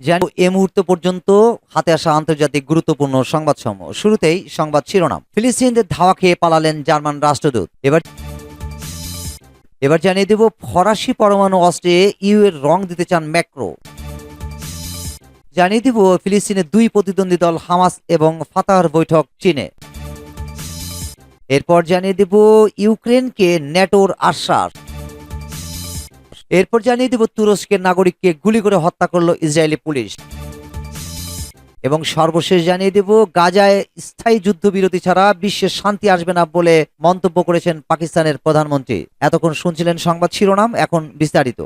যেন এ মুহূর্ত পর্যন্ত হাতে আসা আন্তর্জাতিক গুরুত্বপূর্ণ সংবাদ সমূহ শুরুতেই সংবাদ শিরোনাম। ফিলিস্তিনদের ধাওয়া খেয়ে পালালেন জার্মান রাষ্ট্রদূত। এবার এবার জানিয়ে দেব, ফরাসি পরমাণু অস্ত্রে ইউ এর রং দিতে চান ম্যাক্রো। জানিয়ে দিব, ফিলিস্তিনের দুই প্রতিদ্বন্দ্বী দল হামাস এবং ফাতাহর বৈঠক চীনে। এরপর জানিয়ে দেব, ইউক্রেনকে ন্যাটোর আশ্বাস। এরপর জানিয়ে দিব তুরস্কের নাগরিককে গুলি করে হত্যা করল ইসরায়েলি পুলিশ। এবং সর্বশেষ জানিয়ে দেব, গাজায় স্থায়ী যুদ্ধবিরতি ছাড়া বিশ্বের শান্তি আসবে না বলে মন্তব্য করেছেন পাকিস্তানের প্রধানমন্ত্রী। এতক্ষণ শুনছিলেন সংবাদ শিরোনাম, এখন বিস্তারিত।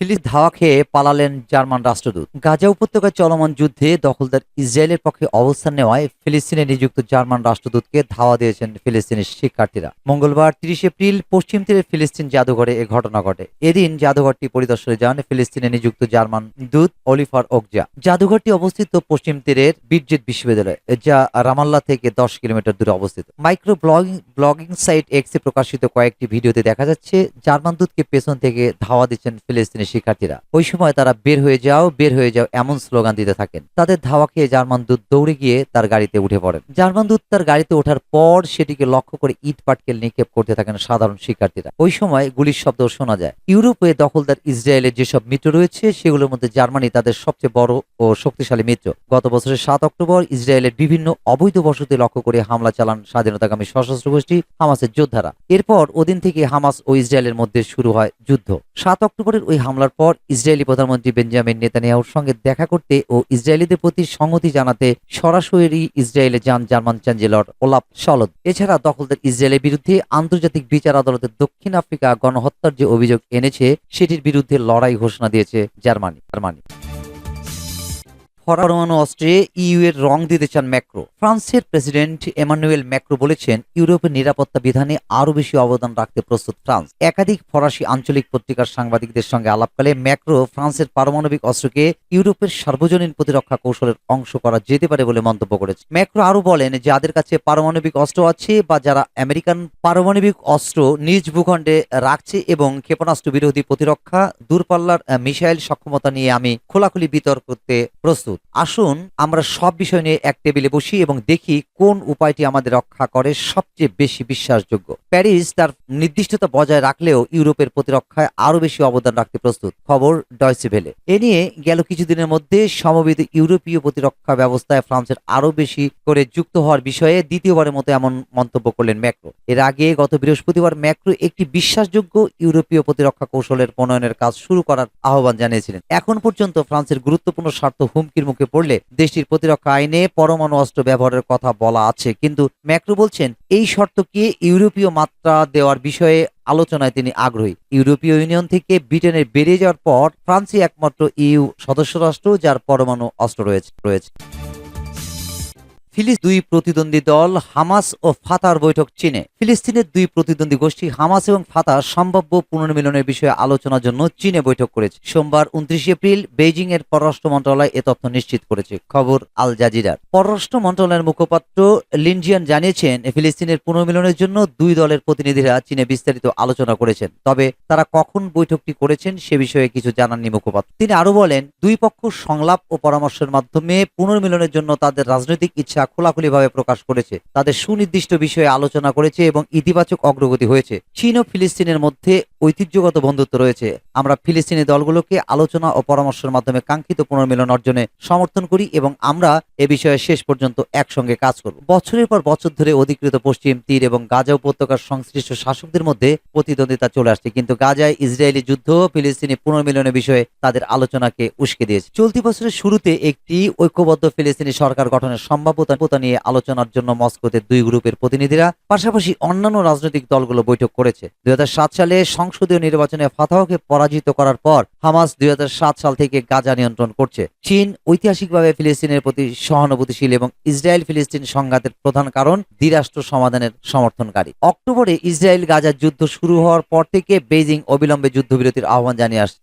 ফিলিস ধাওয়া খেয়ে পালালেন জার্মান রাষ্ট্রদূত। গাজা উপত্যকায় চলমান যুদ্ধে দখলদার ইসরায়েলের পক্ষে অবস্থান নেওয়ায় ফিলিস্তিনে নিযুক্ত জার্মান রাষ্ট্রদূতকে ধাওয়া দিয়েছেন ফিলিস্তিনের শিক্ষার্থীরা। মঙ্গলবার তিরিশ এপ্রিল পশ্চিম তীরের ফিলিস্তিন জাদুঘরে এ ঘটনা ঘটে। এদিন জাদুঘরটি পরিদর্শনে যান ফিলিস্তিনে নিযুক্ত জার্মান দূত অলিফার ওকজা জাদুঘরটি অবস্থিত পশ্চিম তীরের বিদ্যুৎ বিশ্ববিদ্যালয়, যা রামাল্লা থেকে দশ কিলোমিটার দূরে অবস্থিত। মাইক্রো ব্লগিং ব্লগিং সাইট এক্সে প্রকাশিত কয়েকটি ভিডিওতে দেখা যাচ্ছে, জার্মান দূতকে পেছন থেকে ধাওয়া দিচ্ছেন ফিলিস্তিনের শিক্ষার্থীরা। ওই সময় তারা বের হয়ে যাও, বের হয়ে যাও এমন স্লোগান দিতে থাকেন। তাদের ধাওয়া খেয়ে জার্মান দূত দৌড়ে গিয়ে তার গাড়িতে উঠে পড়েন। জার্মান দূত তার গাড়িতে ওঠার পর সেটিকে লক্ষ্য করে ইট পাটকেল নিক্ষেপ করতে থাকেন সাধারণ শিক্ষার্থীরা। ওই সময় গুলির শব্দ শোনা যায়। ইউরোপে দখলদার ইসরায়েলের যেসব মিত্র রয়েছে, সেগুলোর মধ্যে জার্মানি তাদের সবচেয়ে বড় ও শক্তিশালী মিত্র। গত বছরের সাত অক্টোবর ইসরায়েলের বিভিন্ন অবৈধ বসতি লক্ষ্য করে হামলা চালান স্বাধীনতাকামী সশস্ত্র গোষ্ঠী হামাসের যোদ্ধারা। এরপর ওদিন থেকে হামাস ও ইসরায়েলের মধ্যে শুরু হয় যুদ্ধ। সাত অক্টোবরের ওই হামলার পর ইসরায়েলি প্রধানমন্ত্রী বেঞ্জামিন নেতানিয়াহুর সঙ্গে দেখা করতে ও ইসরায়েলিদের প্রতি সংহতি জানাতে সরাসরি ইসরায়েলে যান জার্মান চ্যান্সেলর ওলাফ সলদ এছাড়া দখলদের ইসরায়েলের বিরুদ্ধে আন্তর্জাতিক বিচার আদালতে দক্ষিণ আফ্রিকা গণহত্যার যে অভিযোগ এনেছে, সেটির বিরুদ্ধে লড়াই ঘোষণা দিয়েছে জার্মানি। জার্মানি। পরমাণু অস্ত্রে ইউ এর রং দিতে চান ম্যাক্রো। ফ্রান্সের প্রেসিডেন্ট এমানুয়েল ম্যাক্রো বলেছেন, ইউরোপের নিরাপত্তা বিধানে আরও বেশি অবদান রাখতে প্রস্তুত ফ্রান্স। একাধিক ফরাসি আঞ্চলিক পত্রিকার সাংবাদিকদের সঙ্গে আলাপকালে ম্যাক্রো ফ্রান্সের পারমাণবিক অস্ত্রকে ইউরোপের সার্বজনীন প্রতিরক্ষা কৌশলের অংশ করা যেতে পারে বলে মন্তব্য করেছে। ম্যাক্রো আরও বলেন, যাদের কাছে পারমাণবিক অস্ত্র আছে বা যারা আমেরিকান পারমাণবিক অস্ত্র নিজ ভূখণ্ডে রাখছে এবং ক্ষেপণাস্ত্র বিরোধী প্রতিরক্ষা, দূরপাল্লার মিসাইল সক্ষমতা নিয়ে আমি খোলাখুলি বিতর্ক করতে প্রস্তুত। আসুন, আমরা সব বিষয় নিয়ে এক টেবিলে বসি এবং দেখি কোন উপায়টি আমাদের রক্ষা করে সবচেয়ে বেশি বিশ্বাসযোগ্য। প্যারিস তার নির্দিষ্টতা বজায় রাখলেও ইউরোপের প্রতিরক্ষায় আরও বেশি অবদান রাখতে প্রস্তুত। খবর ডয়সে ভেলে। এ নিয়ে গেল কিছুদিনের মধ্যে সমবেত ইউরোপীয় প্রতিরক্ষা ব্যবস্থায় ফ্রান্সের আরও বেশি করে যুক্ত হওয়ার বিষয়ে দ্বিতীয়বারের মতো এমন মন্তব্য করলেন ম্যাক্রো। এর আগে গত বৃহস্পতিবার ম্যাক্রো একটি বিশ্বাসযোগ্য ইউরোপীয় প্রতিরক্ষা কৌশলের প্রণয়নের কাজ শুরু করার আহ্বান জানিয়েছিলেন। এখন পর্যন্ত ফ্রান্সের গুরুত্বপূর্ণ স্বার্থ হুমকির মুখে পড়লে দেশটির প্রতিরক্ষা আইনে পরমাণু অস্ত্র ব্যবহারের কথা বলা আছে। কিন্তু ম্যাক্রো বলছেন, এই শর্তকে ইউরোপীয় মাত্রা দেওয়ার বিষয়ে আলোচনায় তিনি আগ্রহী? ইউরোপীয় ইউনিয়ন থেকে ব্রিটেনের বেড়ে যাওয়ার পর ফ্রান্সই একমাত্র ইউ সদস্য রাষ্ট্র, যার পরমাণু অস্ত্র রয়েছে রয়েছে। ফিলিস দুই প্রতিদ্বন্দ্বী দল হামাস ও ফাতার বৈঠক চীনে। ফিলিস্তিনের দুই প্রতিদ্বন্দ্বী গোষ্ঠী হামাস এবং ফাতা সম্ভাব্য পুনর্মিলনের বিষয়ে আলোচনার জন্য চীনে বৈঠক করেছে। সোমবার উনত্রিশ এপ্রিল বেইজিং এর পররাষ্ট্র মন্ত্রণালয় এ তথ্য নিশ্চিত করেছে। খবর আল জাজিরার। পররাষ্ট্র মন্ত্রণালয়ের মুখপাত্র লিনজিয়ান জানিয়েছেন, ফিলিস্তিনের পুনর্মিলনের জন্য দুই দলের প্রতিনিধিরা চীনে বিস্তারিত আলোচনা করেছেন। তবে তারা কখন বৈঠকটি করেছেন সে বিষয়ে কিছু জানাননি মুখপাত্র। তিনি আরও বলেন, দুই পক্ষ সংলাপ ও পরামর্শের মাধ্যমে পুনর্মিলনের জন্য তাদের রাজনৈতিক ইচ্ছা খোলাখুলিভাবে প্রকাশ করেছে। তাদের সুনির্দিষ্ট বিষয়ে আলোচনা করেছে এবং ইতিবাচক অগ্রগতি হয়েছে। চীন ও ফিলিস্তিনের মধ্যে ঐতিহ্যগত বন্ধুত্ব রয়েছে। আমরা ফিলিস্তিনি দলগুলোকে আলোচনা ও পরামর্শের মাধ্যমে কাঙ্ক্ষিত পুনর্মিলন অর্জনে সমর্থন করি এবং আমরা এ বিষয়ে শেষ পর্যন্ত একসঙ্গে কাজ করব। বছরের পর বছর ধরে অধিকৃত পশ্চিম তীর এবং গাজা উপত্যকার সংশ্লিষ্ট শাসকদের মধ্যে প্রতিদ্বন্দ্বিতা চলে আসছে। কিন্তু গাজায় ইসরায়েলি যুদ্ধ ফিলিস্তিনি পুনর্মিলনের বিষয়ে তাদের আলোচনাকে উস্কে দিয়েছে। চলতি বছরের শুরুতে একটি ঐক্যবদ্ধ ফিলিস্তিনি সরকার গঠনের সম্ভাব্যতা নিয়ে আলোচনার জন্য মস্কোতে দুই গ্রুপের প্রতিনিধিরা, পাশাপাশি অন্যান্য রাজনৈতিক দলগুলো বৈঠক করেছে। দুই হাজার সাত সালে সংসদীয় নির্বাচনে ফাতাহকে পরাজিত করার পর হামাস দুই সাল থেকে গাজা নিয়ন্ত্রণ করছে। চীন ঐতিহাসিকভাবে ফিলিস্তিনের প্রতি সহানুভূতিশীল এবং ইসরায়েল ফিলিস্তিন সংঘাতের প্রধান কারণ দ্বিরাষ্ট্র সমাধানের সমর্থনকারী। অক্টোবরে ইসরায়েল গাজার যুদ্ধ শুরু হওয়ার পর থেকে বেজিং অবিলম্বে যুদ্ধবিরতির আহ্বান জানিয়ে আসছে।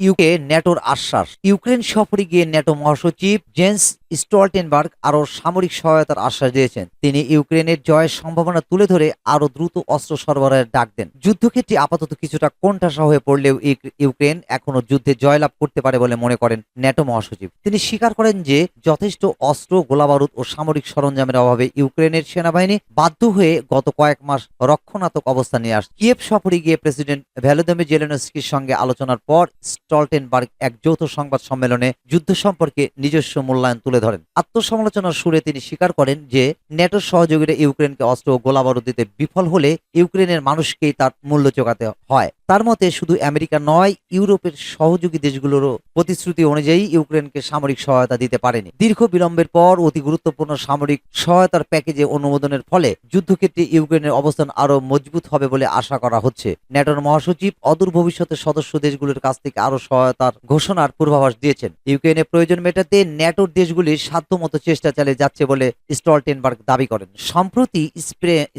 ইউকে ন্যাটোর আশ্বাস। ইউক্রেন সফরে গিয়ে ন্যাটো মহাসচিব জেন্স স্টলটেনবার্গ আরও সামরিক সহায়তার আশ্বাস দিয়েছেন। তিনি ইউক্রেনের জয়ের সম্ভাবনা তুলে ধরে আরও দ্রুত অস্ত্র সরবরাহের ডাক দেন। যুদ্ধক্ষেত্রে আপাতত কিছুটা কোণঠাসা হয়ে পড়লেও ইউক- ইউক্রেন এখনও যুদ্ধে জয়লাভ করতে পারে বলে মনে করেন ন্যাটো মহাসচিব। তিনি স্বীকার করেন যে, যথেষ্ট অস্ত্র, গোলাবারুদ ও সামরিক সরঞ্জামের অভাবে ইউক্রেনের সেনাবাহিনী বাধ্য হয়ে গত কয়েক মাস রক্ষণাত্মক অবস্থা নিয়ে আসছে। কিয়েভ সফরে গিয়ে প্রেসিডেন্ট ভ্যালোদিমির জেলেনস্কির সঙ্গে আলোচনার পর স্টলটেনবার্গ এক যৌথ সংবাদ সম্মেলনে যুদ্ধ সম্পর্কে নিজস্ব মূল্যায়ন তুলে ধরেন। আত্মসমালোচনার সুরে তিনি স্বীকার করেন যে ন্যাটোর সহযোগীরা ইউক্রেনকে অস্ত্র ও গোলাবারুদ দিতে বিফল হলে ইউক্রেনের মানুষকেই তার মূল্য চোকাতে হয়। তার মতে, শুধু আমেরিকা নয়, ইউরোপের সহযোগী দেশগুলোরও প্রতিশ্রুতি অনুযায়ী ইউক্রেনকে সামরিক সহায়তা দিতে পারেনি। দীর্ঘ বিলম্বের পর অতি গুরুত্বপূর্ণ সামরিক সহায়তার প্যাকেজে অনুমোদনের ফলে যুদ্ধক্ষেত্রে ইউক্রেনের অবস্থান আরও মজবুত হবে বলে আশা করা হচ্ছে। ন্যাটোর মহাসচিব অদূর ভবিষ্যতে সদস্য দেশগুলোর কাছ থেকে আরও সহায়তার ঘোষণার পূর্বাভাস দিয়েছেন। ইউক্রেনের প্রয়োজন মেটাতে ন্যাটোর দেশগুলির সাধ্যমতো চেষ্টা চালিয়ে যাচ্ছে বলে স্টলটেনবার্গ দাবি করেন। সম্প্রতি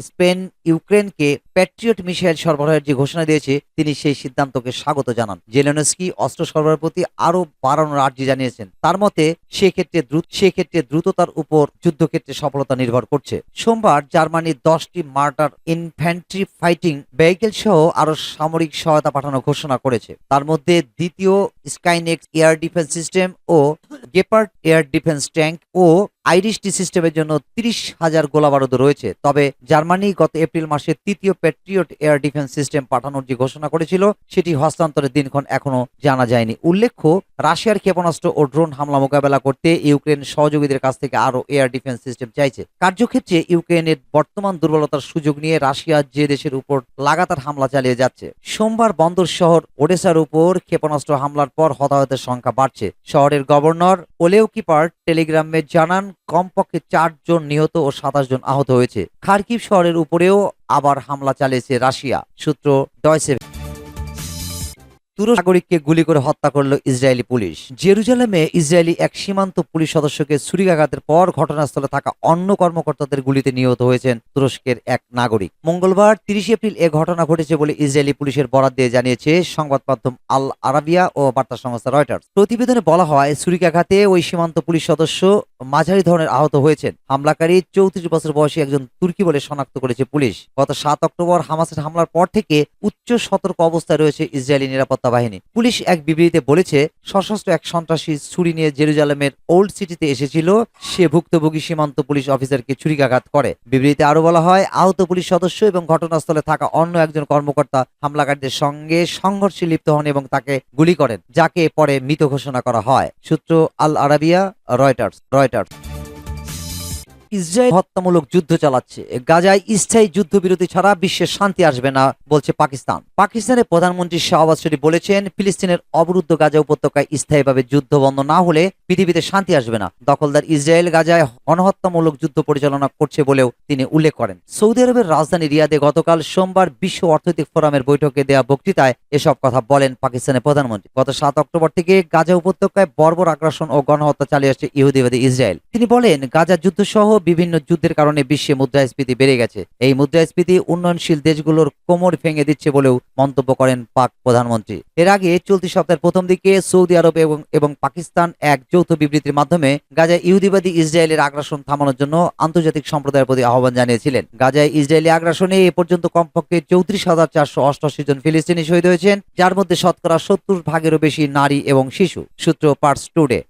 স্পেন ইউক্রেনকে প্যাট্রিয়ট মিসাইল সরবরাহের যে ঘোষণা দিয়েছে, তিনি সেই সিদ্ধান্তকে স্বাগত জানান। জেলেনস্কি অস্ত্র সরবরাহের প্রতি আরও বাড়ানোর আর্জি জানিয়েছেন। তার মতে, সেক্ষেত্রে দ্রুত, সেক্ষেত্রে দ্রুততার উপর যুদ্ধক্ষেত্রে সফলতা নির্ভর করছে। সোমবার জার্মানির দশটি মার্টার ইনফ্যান্ট্রি ফাইটিং ভেহিকেল সহ আরও সামরিক সহায়তা পাঠানোর ঘোষণা করেছে। তার মধ্যে দ্বিতীয় স্কাইনেক্স এয়ার ডিফেন্স সিস্টেম ও গেপার্ড এয়ার ডিফেন্স ট্যাঙ্ক ও আইরিশ টি সিস্টেমের জন্য তিরিশ হাজার গোলাবারুদ রয়েছে। তবে জার্মানি গত এপ্রিল মাসে তৃতীয় প্যাট্রিয়ট এয়ার ডিফেন্স সিস্টেম পাঠানোর যে ঘোষণা করেছিল, সেটি হস্তান্তরের দিনক্ষণ এখনও জানা যায়নি। উল্লেখ্য, রাশিয়ার ক্ষেপণাস্ত্র ও ড্রোন হামলা মোকাবেলা করতে ইউক্রেন সহযোগীদের কাছ থেকে আরও এয়ার ডিফেন্স সিস্টেম চাইছে। কার্যক্ষেত্রে ইউক্রেনের বর্তমান দুর্বলতার সুযোগ নিয়ে রাশিয়া যে দেশের উপর লাগাতার হামলা চালিয়ে যাচ্ছে, সোমবার বন্দর শহর ওডেসার উপর ক্ষেপণাস্ত্র হামলার পর হতাহতের সংখ্যা বাড়ছে। শহরের গভর্নর ওলেউকিপার টেলিগ্রামে জানান কমপক্ষে চারজন নিহত ও সাতাশ জন আহত হয়েছে। খার্কিভ শহরের উপরেও আবার হামলা চালিয়েছে রাশিয়া। সূত্র ডয়সে তুরস্ক নাগরিককে গুলি করে হত্যা করল ইসরায়েলি পুলিশ। জেরুজালেমে ইসরায়েলি এক সীমান্ত পুলিশ সদস্যকে ছুরিকাঘাতের পর ঘটনাস্থলে থাকা অন্য কর্মকর্তাদের গুলিতে নিহত হয়েছেন তুরস্কের এক নাগরিক। মঙ্গলবার তিরিশ এপ্রিল এ ঘটনা ঘটেছে বলে ইসরায়েলি পুলিশের বরাদ দিয়ে জানিয়েছে সংবাদ মাধ্যম আল আরাবিয়া ও বার্তা সংস্থা রয়টার্স। প্রতিবেদনে বলা হয়, ছুরিকাঘাতে ওই সীমান্ত পুলিশ সদস্য মাঝারি ধরনের আহত হয়েছেন। হামলাকারী চৌত্রিশ বছর বয়সী একজন তুর্কি বলে শনাক্ত করেছে পুলিশ। গত সাত অক্টোবর হামাসের হামলার পর থেকে উচ্চ সতর্ক অবস্থায় রয়েছে ইসরায়েলি নিরাপত্তা বাহিনী পুলিশ এক বিবৃতিতে বলেছে, সশস্ত্র এক সন্ত্রাসী ছুরি নিয়ে জেরুজালেমের ওল্ড সিটিতে এসেছিল। সে ভুক্তভোগী সীমান্ত পুলিশ অফিসারকে ছুরিকাঘাত করে। বিবৃতিতে আরও বলা হয়, আহত পুলিশ সদস্য এবং ঘটনাস্থলে থাকা অন্য একজন কর্মকর্তা হামলাকারীদের সঙ্গে সংঘর্ষে লিপ্ত হন এবং তাকে গুলি করেন, যাকে পরে মৃত ঘোষণা করা হয়। সূত্র Al Arabiya Reuters Reuters. Israel হত্যামূলক যুদ্ধ চালাচ্ছে। গাজায় স্থায়ী যুদ্ধবিরতি ছাড়া বিশ্বের শান্তি আসবে না, বলছে পাকিস্তান। পাকিস্তানের প্রধানমন্ত্রী শাহবাজ শরীফ বলেছেন, ফিলিস্তিনের অবরুদ্ধ গাজা উপত্যকায় স্থায়ীভাবে যুদ্ধ বন্ধ না হলে পৃথিবীতে শান্তি আসবে না। দখলদার ইসরায়েল গাজায় গণহত্যামূলক যুদ্ধ পরিচালনা করছে বলেও তিনি উল্লেখ করেন। সৌদি আরবের রাজধানী রিয়াদে গতকাল সোমবার বিশ্ব অর্থনৈতিক ফোরামের বৈঠকে দেওয়া বক্তৃতায় এসব কথা বলেন পাকিস্তানের প্রধানমন্ত্রী। গত সাত অক্টোবর থেকে গাজা উপত্যকায় বর্বর আগ্রাসন ও গণহত্যা চালিয়ে আসছে ইহুদিবাদী ইসরায়েল। তিনি বলেন, গাজা যুদ্ধ সহ বিভিন্ন যুদ্ধের কারণে বিশ্বে মুদ্রাস্ফীতি বেড়ে গেছে। এই মুদ্রাস্ফীতি উন্নয়নশীল দেশগুলোর কোমর ভেঙে দিচ্ছে বলেও মন্তব্য করেন পাক প্রধানমন্ত্রী। এর আগে চলতি সপ্তাহের প্রথম দিকে সৌদি আরব এবং পাকিস্তান এক যৌথ বিবৃতির মাধ্যমে গাজায় ইহুদিবাদী ইসরায়েলের আগ্রাসন থামানোর জন্য আন্তর্জাতিক সম্প্রদায়ের প্রতি আহ্বান জানিয়েছিলেন। গাজায় ইসরায়েলি আগ্রাসনে এ পর্যন্ত কমপক্ষে চৌত্রিশ হাজার চারশো অষ্টআশি জন ফিলিস্তিনি শহীদ হয়েছেন, যার মধ্যে শতকরা সত্তর ভাগেরও বেশি নারী এবং শিশু। সূত্র পার্টস টুডে।